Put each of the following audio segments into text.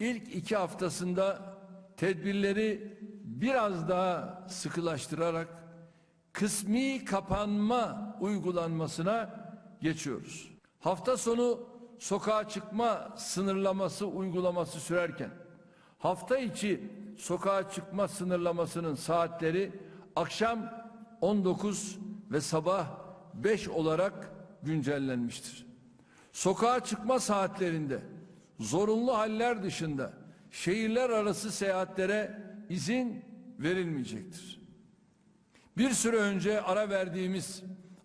ilk iki haftasında tedbirleri biraz daha sıkılaştırarak kısmi kapanma uygulanmasına geçiyoruz. Hafta sonu sokağa çıkma sınırlaması uygulaması sürerken hafta içi sokağa çıkma sınırlamasının saatleri akşam 19 ve sabah 5 olarak güncellenmiştir. Sokağa çıkma saatlerinde zorunlu haller dışında şehirler arası seyahatlere izin verilmeyecektir. Bir süre önce ara verdiğimiz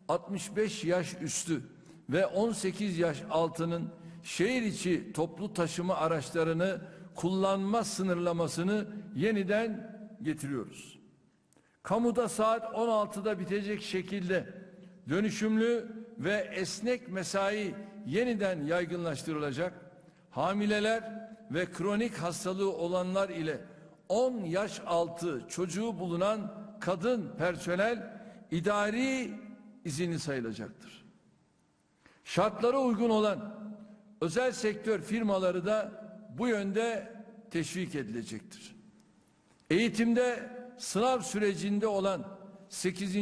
65 yaş üstü ve 18 yaş altının şehir içi toplu taşıma araçlarını kullanma sınırlamasını yeniden getiriyoruz. Kamuda saat 16'da bitecek şekilde dönüşümlü ve esnek mesai yeniden yaygınlaştırılacak. Hamileler ve kronik hastalığı olanlar ile 10 yaş altı çocuğu bulunan kadın personel idari izini sayılacaktır. Şartlara uygun olan özel sektör firmaları da bu yönde teşvik edilecektir. Eğitimde sınav sürecinde olan 8.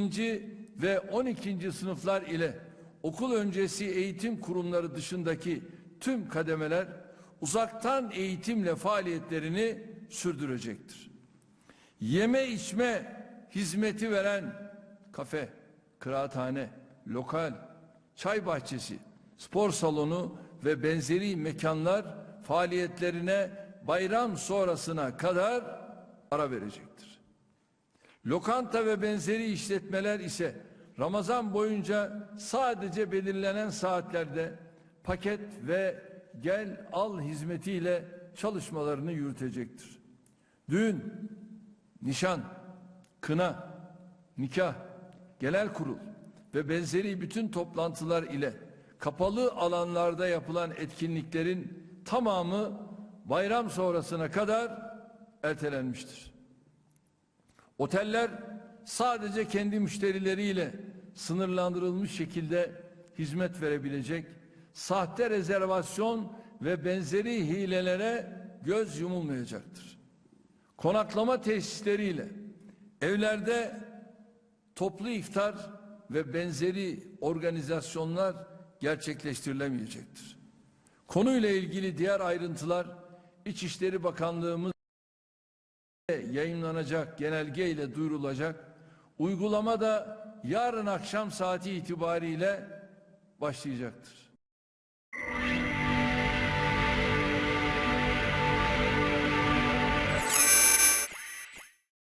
ve 12. sınıflar ile okul öncesi eğitim kurumları dışındaki tüm kademeler uzaktan eğitimle faaliyetlerini sürdürecektir. Yeme içme hizmeti veren kafe, kıraathane, lokal, çay bahçesi, spor salonu ve benzeri mekanlar faaliyetlerine bayram sonrasına kadar ara verecektir. Lokanta ve benzeri işletmeler ise Ramazan boyunca sadece belirlenen saatlerde paket ve gel al hizmetiyle çalışmalarını yürütecektir. Düğün, nişan, kına, nikah, genel kurul ve benzeri bütün toplantılar ile kapalı alanlarda yapılan etkinliklerin tamamı bayram sonrasına kadar ertelenmiştir. Oteller sadece kendi müşterileriyle sınırlandırılmış şekilde hizmet verebilecek, sahte rezervasyon ve benzeri hilelere göz yumulmayacaktır. Konaklama tesisleriyle evlerde toplu iftar ve benzeri organizasyonlar gerçekleştirilemeyecektir. Konuyla ilgili diğer ayrıntılar İçişleri Bakanlığımız yayınlanacak genelge ile duyurulacak. Uygulama da yarın akşam saati itibariyle başlayacaktır.